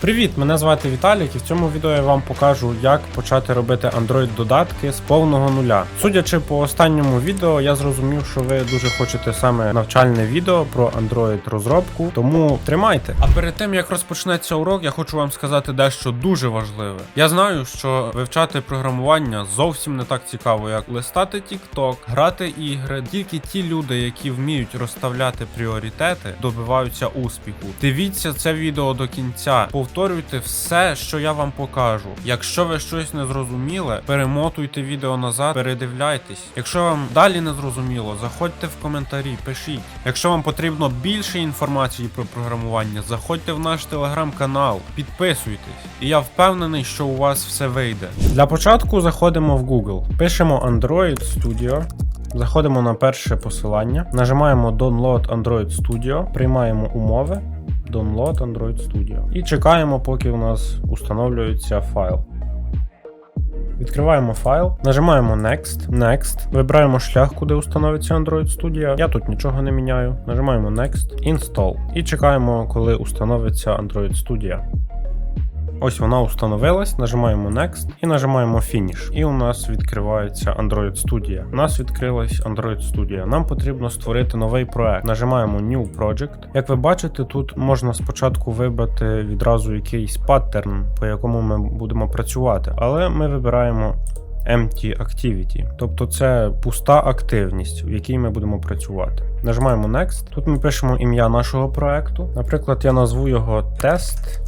Привіт, мене звати Віталік, і в цьому відео я вам покажу, як почати робити Android додатки з повного нуля. Судячи по останньому відео, я зрозумів, що ви дуже хочете саме навчальне відео про Android розробку, тому тримайте. А перед тим як розпочнеться урок, я хочу вам сказати дещо дуже важливе. Я знаю, що вивчати програмування зовсім не так цікаво, як листати TikTok, грати ігри. Тільки ті люди, які вміють розставляти пріоритети, добиваються успіху. Дивіться це відео до кінця. Повторюйте все, що я вам покажу. Якщо ви щось не зрозуміли, перемотуйте відео назад, передивляйтесь. Якщо вам далі не зрозуміло, заходьте в коментарі, пишіть. Якщо вам потрібно більше інформації про програмування, заходьте в наш телеграм-канал, підписуйтесь. І я впевнений, що у вас все вийде. Для початку заходимо в Google, пишемо Android Studio. Заходимо на перше посилання, нажимаємо Download Android Studio, приймаємо умови. Download Android Studio. І чекаємо, поки у нас установлюється файл. Відкриваємо файл, нажимаємо Next, Next, вибираємо шлях, куди установиться Android Studio. Я тут нічого не міняю. Нажимаємо Next, Install і чекаємо, коли установиться Android Studio. Ось вона установилась, нажимаємо Next і нажимаємо Finish. І у нас відкривається Android Studio. У нас відкрилась Android Studio. Нам потрібно створити новий проект. Нажимаємо New Project. Як ви бачите, тут можна спочатку вибрати відразу якийсь паттерн, по якому ми будемо працювати, але ми вибираємо. Empty Activity, тобто це пуста активність, в якій ми будемо працювати. Нажимаємо Next. Тут ми пишемо ім'я нашого проекту. Наприклад, я назву його Test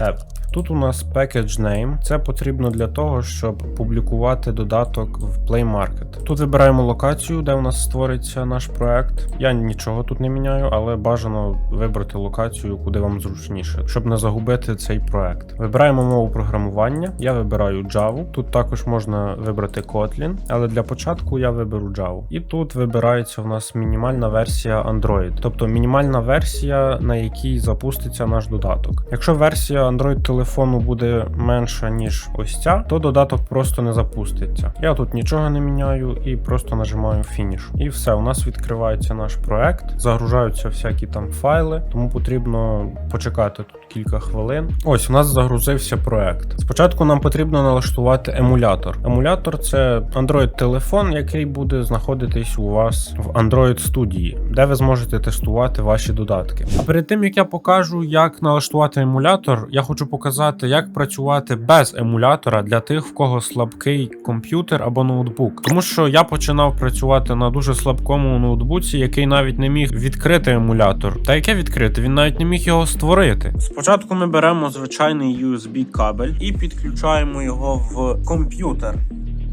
App. Тут у нас package name. Це потрібно для того, щоб публікувати додаток в Play Market. Тут вибираємо локацію, де у нас створиться наш проект. Я нічого тут не міняю, але бажано вибрати локацію, куди вам зручніше, щоб не загубити цей проект. Вибираємо мову програмування. Я вибираю Java. Тут також можна вибрати Kotlin, але для початку я виберу Java. І тут вибирається в нас мінімальна версія Android, тобто мінімальна версія, на якій запуститься наш додаток. Якщо версія Android телефону буде менша, ніж ось ця, то додаток просто не запуститься. Я тут нічого не міняю і просто нажимаю фініш. І все, у нас відкривається наш проект, загружаються всякі там файли, тому потрібно почекати тут кілька хвилин. Ось у нас загрузився проект. Спочатку нам потрібно налаштувати емулятор. Емулятор це Android-телефон, який буде знаходитись у вас в Android студії, де ви зможете тестувати ваші додатки. А перед тим як я покажу, як налаштувати емулятор, я хочу показати, як працювати без емулятора для тих, в кого слабкий комп'ютер або ноутбук. Тому що я починав працювати на дуже слабкому ноутбуці, який навіть не міг відкрити емулятор. Та яке відкрити? Він навіть не міг його створити. Спочатку ми беремо звичайний USB кабель і підключаємо його в комп'ютер.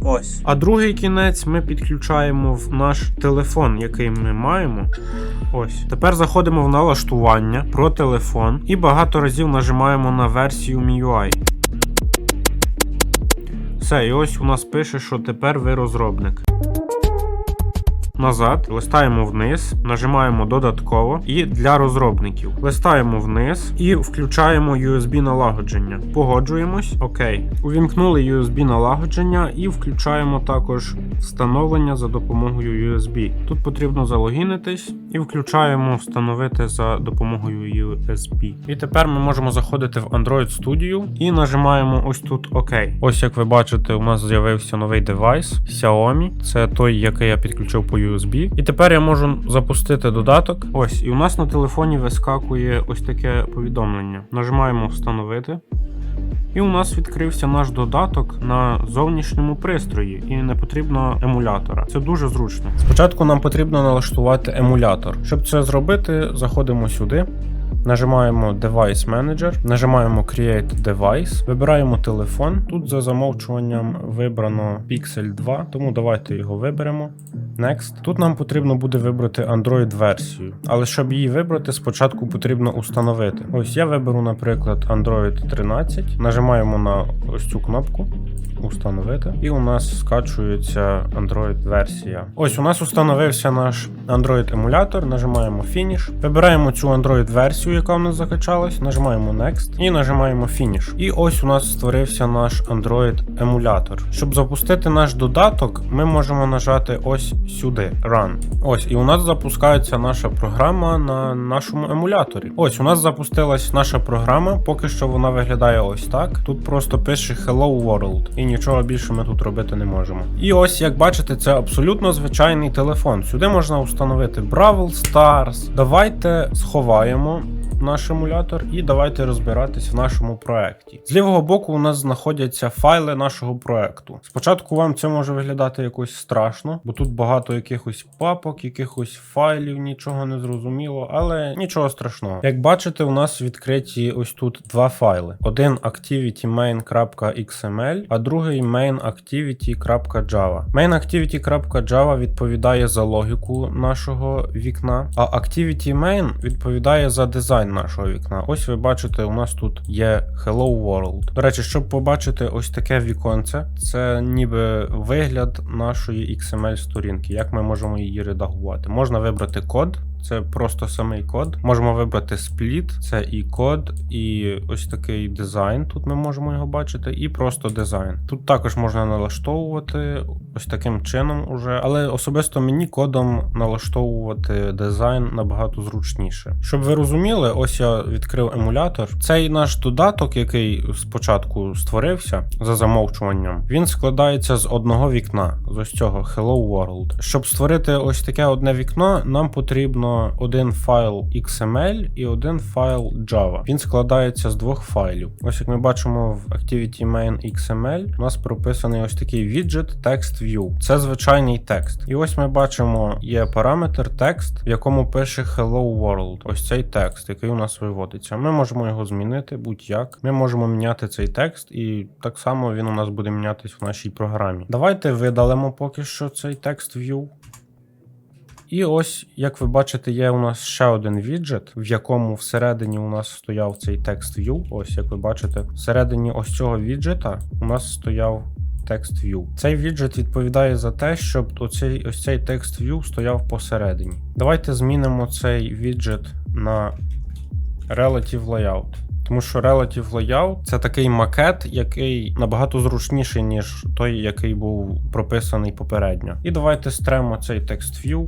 Ось. А другий кінець ми підключаємо в наш телефон, який ми маємо. Ось. Тепер заходимо в налаштування про телефон і багато разів нажимаємо на версію MIUI. Все, і ось у нас пише, що тепер ви розробник. Назад, листаємо вниз, нажимаємо додатково і для розробників. Листаємо вниз і включаємо USB налагодження. Погоджуємось. Окей. Увімкнули USB налагодження і включаємо також встановлення за допомогою USB. Тут потрібно залогінитись і включаємо встановити за допомогою USB. І тепер ми можемо заходити в Android Studio і нажимаємо ось тут ОК. Ось як ви бачите, у нас з'явився новий девайс Xiaomi. Це той, який я підключив по USB. І тепер я можу запустити додаток. Ось, і у нас на телефоні вискакує ось таке повідомлення. Нажимаємо встановити. І у нас відкрився наш додаток на зовнішньому пристрої, і не потрібно емулятора. Це дуже зручно. Спочатку нам потрібно налаштувати емулятор. Щоб це зробити, заходимо сюди. Нажимаємо Device Manager, нажимаємо Create Device, вибираємо телефон. Тут за замовчуванням вибрано Pixel 2, тому давайте його виберемо. Next. Тут нам потрібно буде вибрати Android версію, але щоб її вибрати, спочатку потрібно установити. Ось я виберу, наприклад, Android 13, нажимаємо на ось цю кнопку. Установити, і у нас скачується Android версія. Ось у нас установився наш Android емулятор. Нажимаємо Finish, вибираємо цю Android версію, яка в нас закачалась, нажимаємо Next і нажимаємо Finish. І ось у нас створився наш Android емулятор. Щоб запустити наш додаток, ми можемо нажати ось сюди Run. Ось, і у нас запускається наша програма на нашому емуляторі. Ось у нас запустилась наша програма, поки що вона виглядає ось так. Тут просто пише Hello World, і нічого більше ми тут робити не можемо. І ось, як бачите, це абсолютно звичайний телефон. Сюди можна встановити Бравл Stars. Давайте сховаємо наш емулятор і давайте розбиратись в нашому проекті. З лівого боку у нас знаходяться файли нашого проекту. Спочатку вам це може виглядати якось страшно, бо тут багато якихось папок, якихось файлів, нічого не зрозуміло, але нічого страшного. Як бачите, у нас відкриті ось тут два файли: один activitymain.xml, а другий mainactivity.java. Mainactivity.java відповідає за логіку нашого вікна, а ActivityMain відповідає за дизайн нашого вікна. Ось ви бачите, у нас тут є Hello World. До речі, щоб побачити ось таке віконце, це ніби вигляд нашої XML сторінки, як ми можемо її редагувати. Можна вибрати код. Це просто самий код. Можемо вибрати спліт, це і код, і ось такий дизайн. Тут ми можемо його бачити, і просто дизайн. Тут також можна налаштовувати ось таким чином, уже, але особисто мені кодом налаштовувати дизайн набагато зручніше. Щоб ви розуміли, ось я відкрив емулятор. Цей наш додаток, який спочатку створився за замовчуванням, він складається з одного вікна, з ось цього Hello World. Щоб створити ось таке одне вікно, нам потрібно один файл XML і один файл Java. Він складається з двох файлів. Ось як ми бачимо в Activity Main XML, у нас прописаний ось такий віджит Text View. Це звичайний текст. І ось ми бачимо, є параметр текст, в якому пише Hello World. Ось цей текст, який у нас виводиться. Ми можемо його змінити будь-як. Ми можемо міняти цей текст, і так само він у нас буде мінятись в нашій програмі. Давайте видалимо поки що цей текст view. І ось, як ви бачите, є у нас ще один віджит, в якому всередині у нас стояв цей текст view. Ось як ви бачите, всередині ось цього віджита у нас стояв текст view. Цей віджит відповідає за те, щоб оцей, ось цей текст view стояв посередині. Давайте змінимо цей віджит на Relative Layout. Тому що Relative Layout це такий макет, який набагато зручніший, ніж той, який був прописаний попередньо. І давайте стремо цей текст view.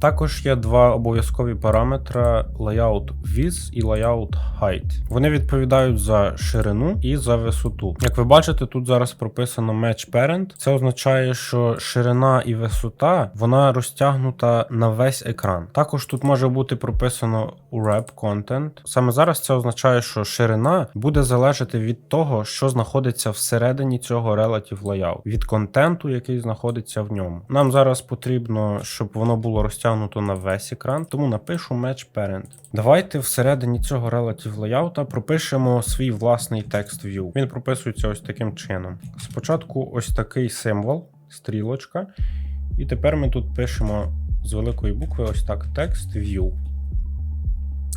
Також є два обов'язкові параметри layout width і layout height. Вони відповідають за ширину і за висоту. Як ви бачите, тут зараз прописано match parent. Це означає, що ширина і висота вона розтягнута на весь екран. Також тут може бути прописано wrap content. Саме зараз це означає, що ширина буде залежати від того, що знаходиться всередині цього relative layout, від контенту, який знаходиться в ньому. Нам зараз потрібно, щоб воно було розтягнуто на весь екран, тому напишу match parent. Давайте всередині цього relative layout пропишемо свій власний текст view. Він прописується ось таким чином. Спочатку ось такий символ, стрілочка. І тепер ми тут пишемо з великої букви ось так текст view.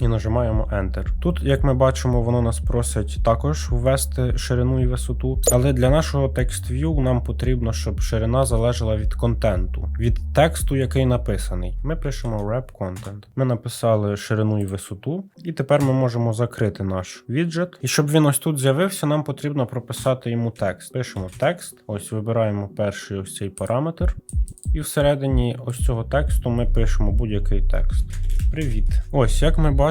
І нажимаємо Enter. Тут, як ми бачимо, воно нас просить також ввести ширину і висоту. Але для нашого text view нам потрібно, щоб ширина залежала від контенту, від тексту, який написаний. Ми пишемо wrap content. Ми написали ширину і висоту, і тепер ми можемо закрити наш віджит. І щоб він ось тут з'явився, нам потрібно прописати йому текст. Пишемо текст, ось вибираємо перший ось цей параметр. І всередині ось цього тексту ми пишемо будь-який текст. Привіт. Ось як ми бачимо,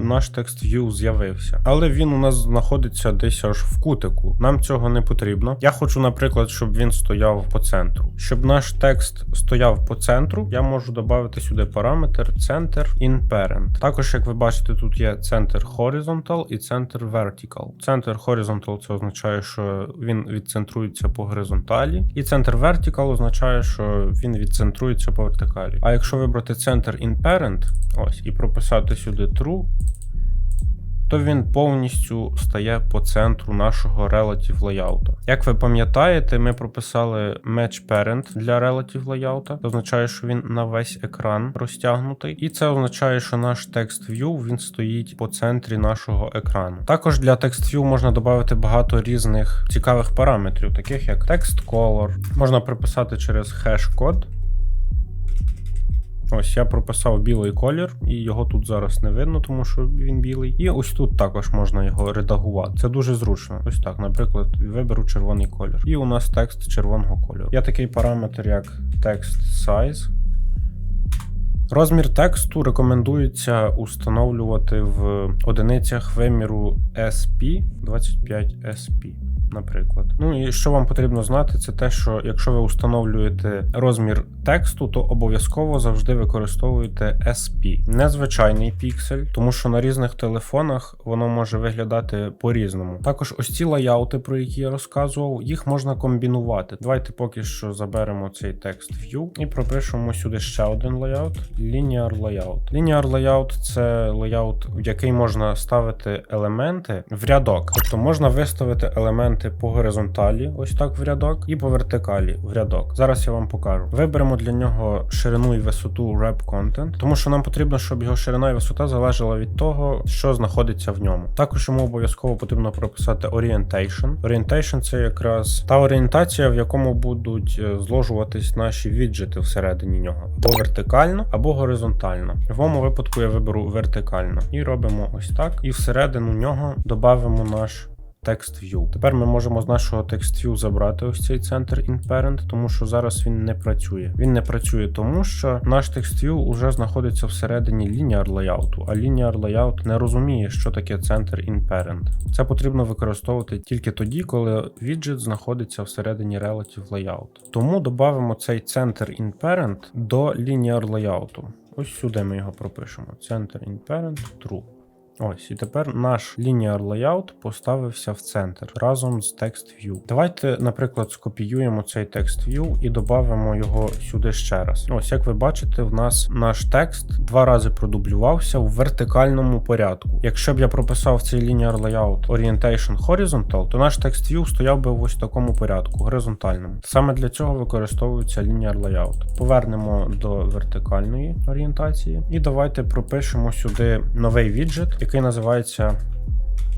наш текст view з'явився. Але він у нас знаходиться десь аж в кутику. Нам цього не потрібно. Я хочу, наприклад, щоб він стояв по центру. Щоб наш текст стояв по центру, я можу додати сюди параметр центр in parent. Також, як ви бачите, тут є центр horizontal і центр vertical. Центр horizontal це означає, що він відцентрується по горизонталі, і центр vertical означає, що він відцентрується по вертикалі. А якщо вибрати центр in parent, ось, і прописати сюди true, то він повністю стає по центру нашого relative layout. Як ви пам'ятаєте, ми прописали match parent для relative layout. Це означає, що він на весь екран розтягнутий, і це означає, що наш text view він стоїть по центрі нашого екрану. Також для text view можна додати багато різних цікавих параметрів, таких як text color, можна приписати через хеш-код. Ось я прописав білий колір, і його тут зараз не видно, тому що він білий. І ось тут також можна його редагувати. Це дуже зручно. Ось так, наприклад, виберу червоний колір. І у нас текст червоного кольору. Є такий параметр, як text size. Розмір тексту рекомендується установлювати в одиницях виміру SP 25 SP. Наприклад, ну і що вам потрібно знати, це те, що якщо ви установлюєте розмір тексту, то обов'язково завжди використовуєте SP, незвичайний піксель, тому що на різних телефонах воно може виглядати по-різному. Також ось ці лаяути, про які я розказував, їх можна комбінувати. Давайте поки що заберемо цей текст view і пропишемо сюди ще один лаyout Linear Layout. Linear Layout – це лаyout, в який можна ставити елементи в рядок. Тобто можна виставити елементи по горизонталі, ось так в рядок, і по вертикалі в рядок. Зараз я вам покажу. Виберемо для нього ширину і висоту Wrap Content, тому що нам потрібно, щоб його ширина і висота залежала від того, що знаходиться в ньому. Також йому обов'язково потрібно прописати Orientation. Orientation – це якраз та орієнтація, в якому будуть е, зложуватись наші віджити всередині нього, або вертикально, або горизонтально. В моєму випадку я виберу вертикально і робимо ось так. І всередину нього додамо наш Text View. Тепер ми можемо з нашого Text View забрати ось цей центр InParent, тому що зараз він не працює. Він не працює, тому що наш Text View уже знаходиться всередині Linear Layout, а Linear Layout не розуміє, що таке центр InParent. Це потрібно використовувати тільки тоді, коли віджит знаходиться всередині Relative Layout. Тому додамо цей центр InParent до Linear Layout. Ось сюди ми його пропишемо. Center InParent True. Ось, і тепер наш linear layout поставився в центр разом з text view. Давайте, наприклад, скопіюємо цей text view і додамо його сюди ще раз. Ось, як ви бачите, в нас наш текст два рази продублювався в вертикальному порядку. Якщо б я прописав цей linear layout orientation horizontal, то наш text view стояв би в ось такому порядку, горизонтальному. Саме для цього використовується linear layout. Повернемо до вертикальної орієнтації, і давайте пропишемо сюди новий віджит який називається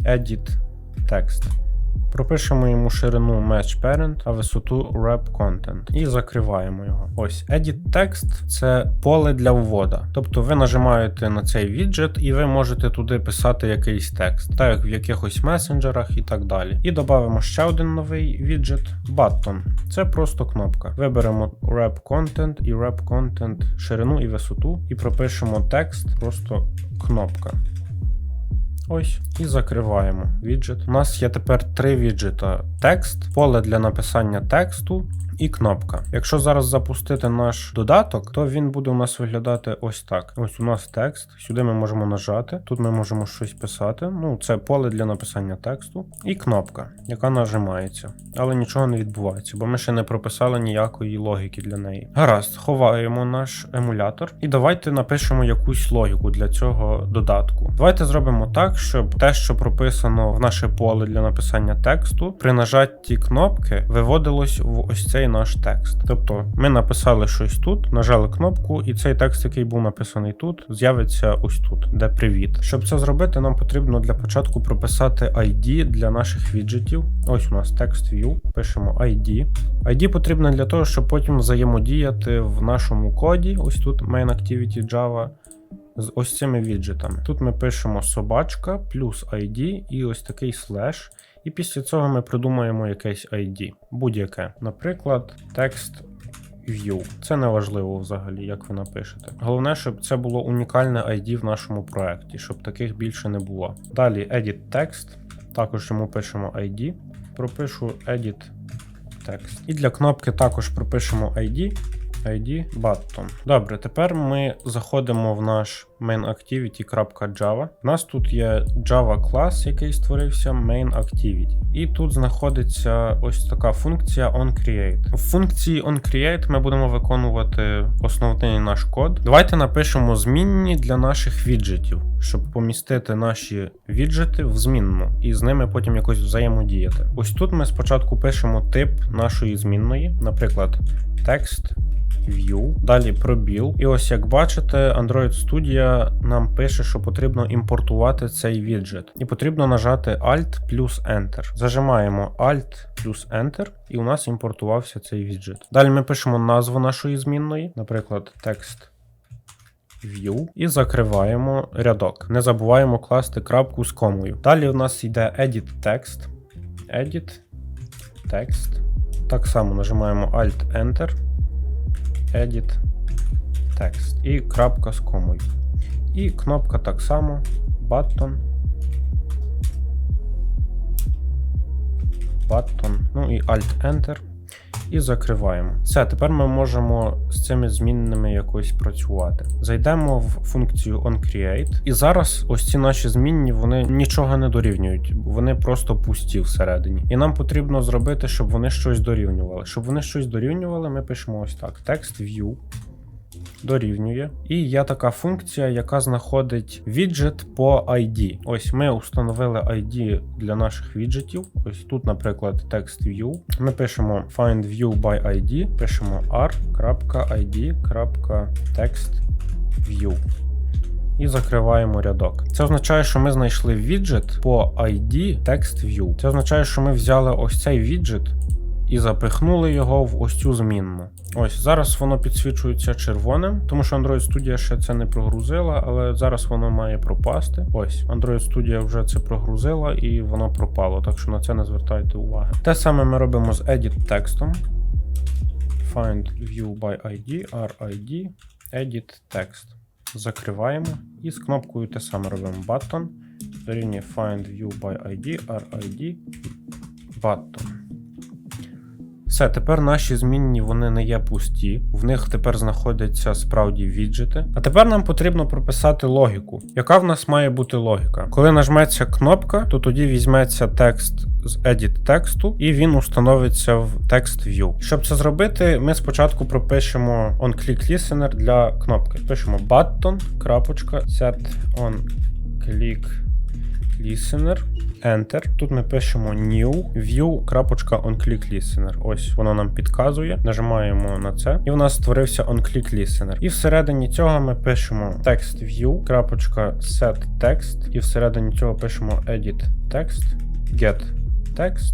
Edit Text. Пропишемо йому ширину Match Parent, а висоту Wrap Content і закриваємо його. Ось Edit Text це поле для ввода. Тобто ви нажимаєте на цей віджит і ви можете туди писати якийсь текст, так як в якихось месенджерах і так далі. І додамо ще один новий віджит Button. Це просто кнопка. Виберемо Wrap Content і Wrap Content ширину і висоту, і пропишемо текст, просто кнопка. Ось, і закриваємо віджит. У нас є тепер три віджита: текст, поле для написання тексту і кнопка. Якщо зараз запустити наш додаток, то він буде у нас виглядати ось так. Ось у нас текст. Сюди ми можемо нажати. Тут ми можемо щось писати. Ну, це поле для написання тексту, і кнопка, яка нажимається. Але нічого не відбувається, бо ми ще не прописали ніякої логіки для неї. Гаразд, ховаємо наш емулятор і давайте напишемо якусь логіку для цього додатку. Давайте зробимо так, щоб те, що прописано в наше поле для написання тексту, при нажатті кнопки виводилось в ось цей наш текст. Тобто ми написали щось тут, нажали кнопку, і цей текст, який був написаний тут, з'явиться ось тут, де привіт. Щоб це зробити, нам потрібно для початку прописати ID для наших віджитів. Ось у нас текст view, пишемо ID. ID потрібно для того, щоб потім взаємодіяти в нашому коді. Ось тут main activity Java. З ось цими віджитами. Тут ми пишемо собачка плюс ID і ось такий слеш. І після цього ми придумаємо якесь ID, будь-яке. Наприклад, текст view. Це не важливо взагалі, як ви напишете. Головне, щоб це було унікальне ID в нашому проєкті, щоб таких більше не було. Далі edit text, також йому пишемо ID. Пропишу edit text. І для кнопки також пропишемо ID. ID button. Добре, тепер ми заходимо в наш mainActivity.java. У нас тут є Java клас, який створився mainActivity. І тут знаходиться ось така функція onCreate. В функції onCreate ми будемо виконувати основний наш код. Давайте напишемо змінні для наших віджитів, щоб помістити наші віджити в змінну і з ними потім якось взаємодіяти. Ось тут ми спочатку пишемо тип нашої змінної, наприклад, текст. View, далі пробіл. І ось як бачите, Android Studio нам пише, що потрібно імпортувати цей віджит. І потрібно нажати Alt плюс Enter. Зажимаємо Alt плюс Enter, і у нас імпортувався цей віджит. Далі ми пишемо назву нашої змінної, наприклад, текст view і закриваємо рядок. Не забуваємо класти крапку з комою. Далі у нас йде edit text. Edit text. Так само нажимаємо Alt-Enter. Edit text. І крапка з комою. І кнопка так само. Button. Button. Ну і Alt-Enter. І закриваємо. Все, тепер ми можемо з цими змінними якось працювати. Зайдемо в функцію onCreate. І зараз ось ці наші змінні вони нічого не дорівнюють, вони просто пусті всередині. І нам потрібно зробити, щоб вони щось дорівнювали. Щоб вони щось дорівнювали, ми пишемо ось так: text view дорівнює. І є така функція, яка знаходить віджит по ID. Ось ми установили ID для наших віджитів. Ось тут, наприклад, text view. Ми пишемо find view by ID, пишемо r.id.text_view. І закриваємо рядок. Це означає, що ми знайшли віджит по ID TextView. Це означає, що ми взяли ось цей віджит і запихнули його в ось цю змінну. Ось зараз воно підсвічується червоним, тому що Android Studio ще це не прогрузила, але зараз воно має пропасти. Ось Android Studio вже це прогрузила і воно пропало, так що на це не звертайте уваги. Те саме ми робимо з edit текстом. Find view by ID, RID, edit text. Закриваємо і з кнопкою те саме робимо button. Дорівнює find view by ID, RID, button. Все, тепер наші змінні вони не є пусті, в них тепер знаходяться справді віджити. А тепер нам потрібно прописати логіку. Яка в нас має бути логіка? Коли нажметься кнопка, то тоді візьметься текст з edit тексту, і він установиться в text view. Щоб це зробити, ми спочатку пропишемо onClick listener для кнопки. Пишемо button, set onClick listener. Enter. Тут ми пишемо new view.onClickListener. Ось воно нам підказує. Нажимаємо на це, і в нас створився onClickListener. І всередині цього ми пишемо text view.setText, і всередині цього пишемо edit text, get text,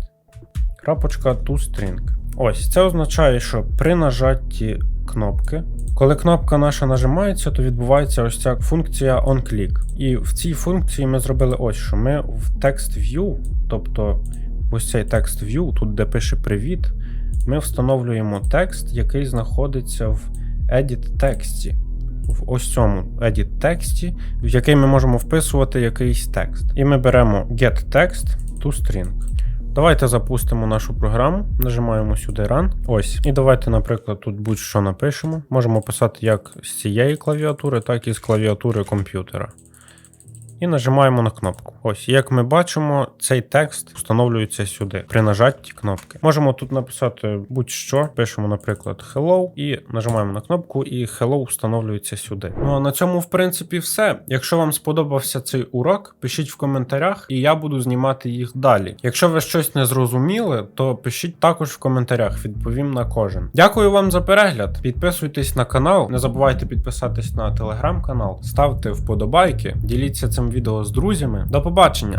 крапочка toString. Ось це означає, що при нажатті кнопки. Коли кнопка наша нажимається, то відбувається ось ця функція onClick. І в цій функції ми зробили ось що. Ми в text view, тобто ось цей text view, тут де пише привіт, ми встановлюємо текст, який знаходиться в edit тексті. В ось цьому edit тексті, в який ми можемо вписувати якийсь текст. І ми беремо get text to string. Давайте запустимо нашу програму, нажимаємо сюди Run. Ось. І давайте, наприклад, тут будь-що напишемо. Можемо писати як з цієї клавіатури, так і з клавіатури комп'ютера. І нажимаємо на кнопку. Ось, як ми бачимо, цей текст встановлюється сюди при нажатті кнопки. Можемо тут написати будь-що. Пишемо, наприклад, Hello, і нажимаємо на кнопку, і Hello встановлюється сюди. Ну а на цьому, в принципі, все. Якщо вам сподобався цей урок, пишіть в коментарях, і я буду знімати їх далі. Якщо ви щось не зрозуміли, то пишіть також в коментарях, відповім на кожен. Дякую вам за перегляд. Підписуйтесь на канал, не забувайте підписатись на телеграм-канал, ставте вподобайки, діліться цим відео з друзями. До побачення!